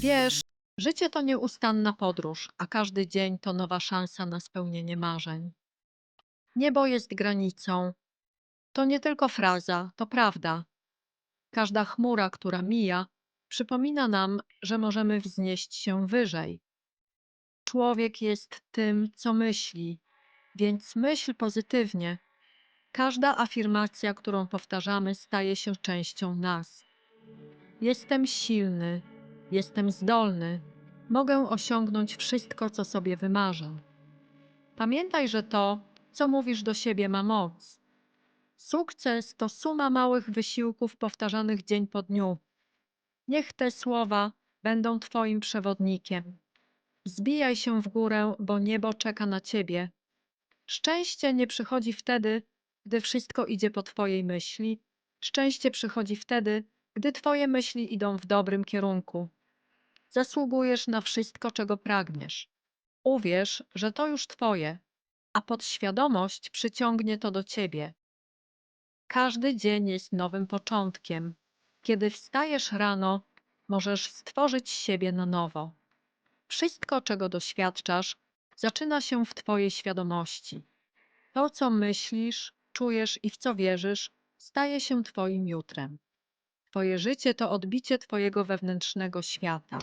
Wiesz, życie to nieustanna podróż, a każdy dzień to nowa szansa na spełnienie marzeń. Niebo jest granicą. To nie tylko fraza, to prawda. Każda chmura, która mija, przypomina nam, że możemy wznieść się wyżej. Człowiek jest tym, co myśli, więc myśl pozytywnie. Każda afirmacja, którą powtarzamy, staje się częścią nas. Jestem silny, jestem zdolny, mogę osiągnąć wszystko, co sobie wymarzę. Pamiętaj, że to, co mówisz do siebie, ma moc. Sukces to suma małych wysiłków powtarzanych dzień po dniu. Niech te słowa będą Twoim przewodnikiem. Zbijaj się w górę, bo niebo czeka na Ciebie. Szczęście nie przychodzi wtedy, gdy wszystko idzie po Twojej myśli. Szczęście przychodzi wtedy, gdy Twoje myśli idą w dobrym kierunku. Zasługujesz na wszystko, czego pragniesz. Uwierz, że to już Twoje, a podświadomość przyciągnie to do Ciebie. Każdy dzień jest nowym początkiem. Kiedy wstajesz rano, możesz stworzyć siebie na nowo. Wszystko, czego doświadczasz, zaczyna się w Twojej świadomości. To, co myślisz, czujesz i w co wierzysz, staje się Twoim jutrem. Twoje życie to odbicie Twojego wewnętrznego świata.